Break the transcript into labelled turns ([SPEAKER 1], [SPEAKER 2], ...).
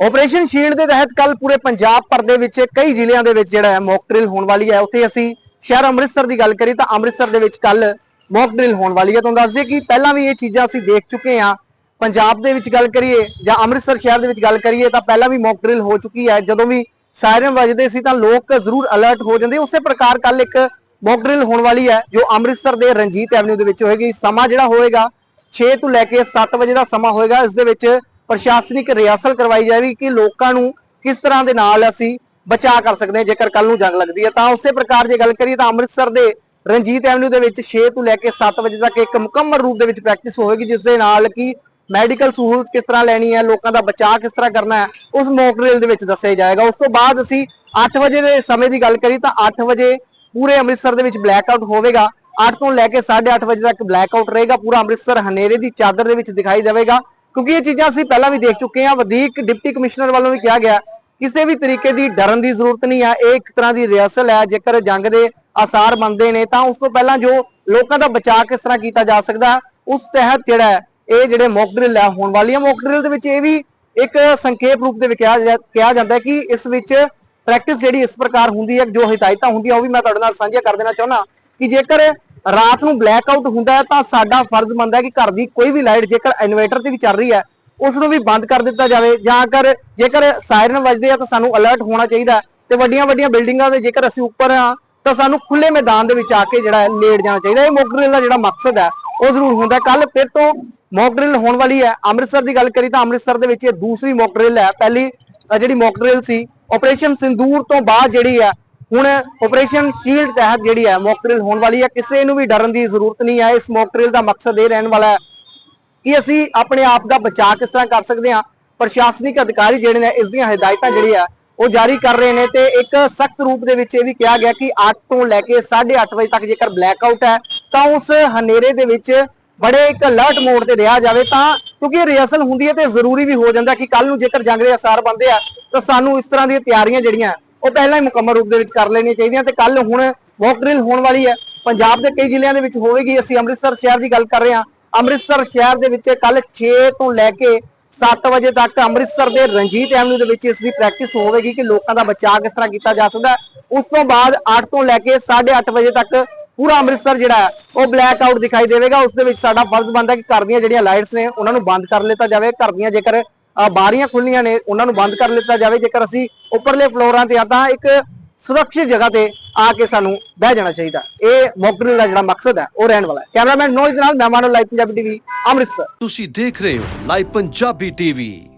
[SPEAKER 1] Operation shield ਦੇ ਤਹਿਤ ਕੱਲ ਪੂਰੇ ਪੰਜਾਬ ਭਰ ਦੇ ਵਿੱਚ ਕਈ ਜ਼ਿਲ੍ਹਿਆਂ ਦੇ ਵਿੱਚ ਜਿਹੜਾ ਹੈ ਮੌਕ ਡਰਿਲ ਹੋਣ ਵਾਲੀ ਹੈ। ਉੱਥੇ ਅਸੀਂ ਸ਼ਹਿਰ ਅੰਮ੍ਰਿਤਸਰ ਦੀ ਗੱਲ ਕਰੀ ਤਾਂ ਅੰਮ੍ਰਿਤਸਰ ਦੇ ਵਿੱਚ ਕੱਲ ਮੌਕ ਡਰਿਲ ਹੋਣ ਵਾਲੀ ਹੈ। ਤੁਹਾਨੂੰ ਦੱਸ ਦਈਏ ਕਿ ਪਹਿਲਾਂ ਵੀ ਇਹ ਚੀਜ਼ਾਂ ਅਸੀਂ ਦੇਖ ਚੁੱਕੇ ਹਾਂ। ਪੰਜਾਬ ਦੇ ਵਿੱਚ ਗੱਲ ਕਰੀਏ ਜਾਂ ਅੰਮ੍ਰਿਤਸਰ ਸ਼ਹਿਰ ਦੇ ਵਿੱਚ ਗੱਲ ਕਰੀਏ ਤਾਂ ਪਹਿਲਾਂ ਵੀ ਮੌਕ ਡਰਿਲ ਹੋ ਚੁੱਕੀ ਹੈ। ਜਦੋਂ ਵੀ ਸਾਇਰਨ ਵੱਜਦੇ ਸੀ ਤਾਂ ਲੋਕ ਜ਼ਰੂਰ ਅਲਰਟ ਹੋ ਜਾਂਦੇ। ਉਸੇ ਪ੍ਰਕਾਰ ਕੱਲ ਇੱਕ ਮੌਕ ਡਰਿਲ ਹੋਣ ਵਾਲੀ ਹੈ, ਜੋ ਅੰਮ੍ਰਿਤਸਰ ਦੇ ਰਣਜੀਤ ਐਵਨਿਊ ਦੇ ਵਿੱਚ ਹੋਏਗੀ। ਸਮਾਂ ਜਿਹੜਾ ਹੋਏਗਾ 6 ਤੋਂ ਲੈ ਕੇ 7 ਵਜੇ ਦਾ ਸਮਾਂ ਹੋਏਗਾ। ਇਸ ਦੇ ਵਿੱਚ ਪ੍ਰਸ਼ਾਸਨਿਕ ਰਿਹਰਸਲ ਕਰਵਾਈ ਜਾਏਗੀ ਕਿ ਲੋਕਾਂ ਨੂੰ ਕਿਸ ਤਰ੍ਹਾਂ ਦੇ ਨਾਲ ਅਸੀਂ ਬਚਾਅ ਕਰ ਸਕਦੇ ਹਾਂ, ਜੇਕਰ ਕੱਲ ਨੂੰ ਜੰਗ ਲੱਗਦੀ ਹੈ। ਤਾਂ ਉਸੇ ਪ੍ਰਕਾਰ ਜੇ ਗੱਲ ਕਰੀਏ ਤਾਂ ਅੰਮ੍ਰਿਤਸਰ ਦੇ ਰਣਜੀਤ ਐਵਨਿਊ ਦੇ ਵਿੱਚ 6 ਤੋਂ ਲੈ ਕੇ 7 ਵਜੇ ਤੱਕ ਇੱਕ ਮੁਕੰਮਲ ਰੂਪ ਦੇ ਵਿੱਚ ਪ੍ਰੈਕਟਿਸ ਹੋਵੇਗੀ, ਜਿਸ ਦੇ ਨਾਲ ਕਿ ਮੈਡੀਕਲ ਸਹੂਲਤ ਕਿਸ ਤਰ੍ਹਾਂ ਲੈਣੀ ਹੈ, ਲੋਕਾਂ ਦਾ ਬਚਾਅ ਕਿਸ ਤਰ੍ਹਾਂ ਕਰਨਾ ਹੈ, ਉਸ ਮੌਕ ਡਰਿਲ ਦੇ ਵਿੱਚ ਦੱਸਿਆ ਜਾਏਗਾ। ਉਸ ਤੋਂ ਬਾਅਦ ਅਸੀਂ 8 ਵਜੇ ਦੇ ਸਮੇਂ ਦੀ ਗੱਲ ਕਰੀ ਤਾਂ 8 ਵਜੇ ਪੂਰੇ ਅੰਮ੍ਰਿਤਸਰ ਦੇ ਵਿੱਚ ਬਲੈਕ ਆਊਟ ਹੋਵੇਗਾ। 8 ਤੋਂ ਲੈ ਕੇ 8:30 ਵਜੇ ਤੱਕ ਬਲੈਕ ਆਊਟ ਰਹੇਗਾ। ਪੂਰਾ ਅੰਮ੍ਰਿਤਸਰ ਹਨੇਰੇ ਦੀ ਚਾਦਰ ਦੇ ਵਿੱਚ ਦਿਖਾਈ ਦੇਵੇਗਾ। ਕਿਉਂਕਿ ਇਹ ਚੀਜ਼ਾਂ ਅਸੀਂ ਪਹਿਲਾਂ ਵੀ ਦੇਖ ਚੁੱਕੇ ਹਾਂ ਵਧੀਕ ਡਿਪਟੀ ਕਮਿਸ਼ਨਰ ਵੱਲੋਂ ਵੀ ਕਿਹਾ ਗਿਆ ਕਿਸੇ ਵੀ ਤਰੀਕੇ ਦੀ ਡਰਨ ਦੀ ਜ਼ਰੂਰਤ ਨਹੀਂ ਹੈ ਇਹ ਇੱਕ ਤਰ੍ਹਾਂ ਦੀ ਰਿਹਰਸਲ ਹੈ ਜੇਕਰ ਜੰਗ ਦੇ ਆਸਾਰ ਬਣਦੇ ਨੇ ਤਾਂ ਉਸ ਤੋਂ ਪਹਿਲਾਂ ਜੋ ਲੋਕਾਂ ਦਾ ਬਚਾਅ ਕਿਸ ਤਰ੍ਹਾਂ ਕੀਤਾ ਜਾ ਸਕਦਾ ਉਸ ਤਹਿਤ ਜਿਹੜਾ ਹੈ, ਇਹ ਜਿਹੜੇ ਮੌਕ ਡਰਿਲ ਹੈ ਹੋਣ ਵਾਲੀਆਂ ਮੌਕ ਡਰਿਲ ਦੇ ਵਿੱਚ ਇਹ ਵੀ ਇੱਕ ਸੰਖੇਪ ਰੂਪ ਦੇ ਵਿੱਚ ਕਿਹਾ ਕਿਹਾ ਜਾਂਦਾ ਹੈ ਕਿ ਇਸ ਵਿੱਚ ਪ੍ਰੈਕਟਿਸ ਜਿਹੜੀ ਇਸ ਪ੍ਰਕਾਰ ਹੁੰਦੀ ਹੈ ਜੋ ਹਦਾਇਤਾਂ ਹੁੰਦੀਆਂ ਉਹ ਵੀ ਮੈਂ ਤੁਹਾਡੇ ਨਾਲ ਸਾਂਝੀਆਂ ਕਰ ਦੇਣਾ ਚਾਹੁੰਦਾ ਕਿ ਜੇਕਰ ਰਾਤ ਨੂੰ ਬਲੈਕ ਆਊਟ ਹੁੰਦਾ ਹੈ ਤਾਂ ਸਾਡਾ ਫਰਜ਼ ਬਣਦਾ ਹੈ ਕਿ ਘਰ ਦੀ ਕੋਈ ਵੀ ਲਾਈਟ ਜੇਕਰ ਇਨਵਰਟਰ ਤੇ ਵੀ ਚੱਲ ਰਹੀ ਹੈ ਉਸ ਨੂੰ ਵੀ ਬੰਦ ਕਰ ਦਿੱਤਾ ਜਾਵੇ ਜਾਂ ਕਰ ਜੇਕਰ ਸਾਇਰਨ ਵੱਜਦੇ ਆ ਤਾਂ ਸਾਨੂੰ ਅਲਰਟ ਹੋਣਾ ਚਾਹੀਦਾ ਤੇ ਵੱਡੀਆਂ ਵੱਡੀਆਂ ਬਿਲਡਿੰਗਾਂ ਦੇ ਜੇਕਰ ਅਸੀਂ ਉੱਪਰ ਆ ਤਾਂ ਸਾਨੂੰ ਖੁੱਲੇ ਮੈਦਾਨ ਦੇ ਵਿੱਚ ਆ ਕੇ ਜਿਹੜਾ ਲੇਟ ਜਾਣਾ ਚਾਹੀਦਾ ਇਹ ਮੌਕ ਡਰਿਲ ਦਾ ਜਿਹੜਾ ਮਕਸਦ ਹੈ, ਉਹ ਜ਼ਰੂਰ ਹੁੰਦਾ ਕੱਲ ਫਿਰ ਤੋਂ ਮੌਕ ਡਰਿਲ ਹੋਣ ਵਾਲੀ ਹੈ। ਅੰਮ੍ਰਿਤਸਰ ਦੀ ਗੱਲ ਕਰੀ ਤਾਂ ਅੰਮ੍ਰਿਤਸਰ ਦੇ ਵਿੱਚ ਇਹ ਦੂਸਰੀ ਮੌਕ ਡਰਿਲ ਹੈ। ਪਹਿਲੀ ਜਿਹੜੀ ਮੌਕ ਡਰਿਲ ਸੀ ਆਪਰੇਸ਼ਨ ਸਿੰਦੂਰ ਤੋਂ ਬਾਅਦ ਜਿਹੜੀ ਹੈ ਹੁਣ ਆਪਰੇਸ਼ਨ ਸ਼ੀਲਡ ਤਹਿਤ ਜਿਹੜੀ ਹੈ ਮੌਕ ਡਰਿਲ ਹੋਣ ਵਾਲੀ ਹੈ, ਕਿਸੇ ਨੂੰ ਵੀ ਡਰਨ ਦੀ ਜ਼ਰੂਰਤ ਨਹੀਂ ਹੈ। ਇਸ ਮੌਕ ਡਰਿਲ ਦਾ ਮਕਸਦ ਇਹ ਰਹਿਣ ਵਾਲਾ ਹੈ ਕਿ ਅਸੀਂ ਆਪਣੇ ਆਪ ਦਾ ਬਚਾਅ ਕਿਸ ਤਰ੍ਹਾਂ ਕਰ ਸਕਦੇ ਹਾਂ। ਪ੍ਰਸ਼ਾਸਨਿਕ ਅਧਿਕਾਰੀ ਜਿਹੜੇ ਨੇ, ਇਸ ਦੀਆਂ ਹਦਾਇਤਾਂ ਜਿਹੜੀਆਂ ਉਹ ਜਾਰੀ ਕਰ ਰਹੇ ਨੇ ਤੇ ਇੱਕ ਸਖਤ ਰੂਪ ਦੇ ਵਿੱਚ ਇਹ ਵੀ ਕਿਹਾ ਗਿਆ ਕਿ 8 ਤੋਂ ਲੈ ਕੇ 8:30 ਵਜੇ ਤੱਕ ਜੇਕਰ ਬਲੈਕ ਆਊਟ ਹੈ, ਤਾਂ ਉਸ ਹਨੇਰੇ ਦੇ ਵਿੱਚ ਬੜੇ ਇੱਕ ਅਲਰਟ ਮੋਡ ਤੇ ਰਿਹਾ ਜਾਵੇ। ਤਾਂ ਕਿਉਂਕਿ ਰਿਹਰਸਲ ਹੁੰਦੀ ਹੈ ਤੇ ਜ਼ਰੂਰੀ ਵੀ ਹੋ ਜਾਂਦਾ ਕਿ ਕੱਲ ਨੂੰ ਜੇਕਰ ਜੰਗ ਦੇ ਅਸਾਰ ਬੰਦੇ ਆ, ਤਾਂ ਸਾਨੂੰ ਇਸ ਤਰ੍ਹਾਂ ਦੀਆਂ ਤਿਆਰੀਆਂ ਜਿਹੜੀਆਂ ਉਹ ਪਹਿਲਾਂ ਹੀ ਮੁਕੰਮਲ ਰੂਪ ਦੇ ਵਿੱਚ ਕਰ ਲੈਣੀਆਂ ਚਾਹੀਦੀਆਂ ਤੇ ਕੱਲ ਹੁਣ ਮੌਕ ਡਰਿਲ ਹੋਣ ਵਾਲੀ ਹੈ। ਪੰਜਾਬ ਦੇ ਕਈ ਜ਼ਿਲ੍ਹਿਆਂ ਦੇ ਵਿੱਚ ਹੋਵੇਗੀ। ਅਸੀਂ ਅੰਮ੍ਰਿਤਸਰ ਸ਼ਹਿਰ ਦੀ ਗੱਲ ਕਰ ਰਹੇ ਹਾਂ। ਅੰਮ੍ਰਿਤਸਰ ਸ਼ਹਿਰ ਦੇ ਵਿੱਚ ਕੱਲ 6 ਤੋਂ ਲੈ ਕੇ 7 ਵਜੇ ਤੱਕ ਅੰਮ੍ਰਿਤਸਰ ਦੇ ਰਣਜੀਤ ਐਵਨਿਊ ਦੇ ਵਿੱਚ ਇਸ ਦੀ ਪ੍ਰੈਕਟਿਸ ਹੋਵੇਗੀ ਕਿ ਲੋਕਾਂ ਦਾ ਬਚਾਅ ਕਿਸ ਤਰ੍ਹਾਂ ਕੀਤਾ ਜਾ ਸਕਦਾ ਉਸ ਤੋਂ ਬਾਅਦ 8 ਤੋਂ ਲੈ ਕੇ 8:30 ਵਜੇ ਤੱਕ ਪੂਰਾ ਅੰਮ੍ਰਿਤਸਰ ਜਿਹੜਾ ਹੈ, ਉਹ ਬਲੈਕ ਆਊਟ ਦਿਖਾਈ ਦੇਵੇਗਾ। ਉਸ ਦੇ ਵਿੱਚ ਸਾਡਾ ਫਰਜ਼ ਬਣਦਾ ਕਿ ਘਰ ਦੀਆਂ ਜਿਹੜੀਆਂ ਲਾਈਟਸ ਨੇ ਉਹਨਾਂ ਨੂੰ ਬੰਦ ਕਰ ਲਿੱਤਾ ਜਾਵੇ। ਘਰ ਦੀਆਂ ਜੇਕਰ ਬਾਰੀਆਂ ਖੁੱਲੀਆਂ ਨੇ, ਉਹਨਾਂ ਨੂੰ ਬੰਦ ਕਰ ਲਿੱਤਾ ਜਾਵੇ। ਜੇਕਰ ਅਸੀਂ ਉੱਪਰਲੇ ਫਲੋਰਾਂ ਤੇ ਆ ਤਾਂ ਇੱਕ ਸੁਰੱਖਿਅਤ ਜਗ੍ਹਾ ਤੇ ਆ ਕੇ ਸਾਨੂੰ ਬਹਿ ਜਾਣਾ ਚਾਹੀਦਾ। ਇਹ ਮੌਕਡਰਿਲ ਦਾ ਜਿਹੜਾ ਮਕਸਦ ਹੈ, ਉਹ ਰਹਿਣ ਵਾਲਾ ਹੈ। ਕੈਮਰਾਮੈਨ ਨੋਜ ਨਾਲ ਮੈਂ ਲਾਈਵ ਪੰਜਾਬੀ ਟੀਵੀ, ਅੰਮ੍ਰਿਤਸਰ।
[SPEAKER 2] ਤੁਸੀਂ ਦੇਖ ਰਹੇ ਹੋ ਲਾਈਵ ਪੰਜਾਬੀ ਟੀਵੀ।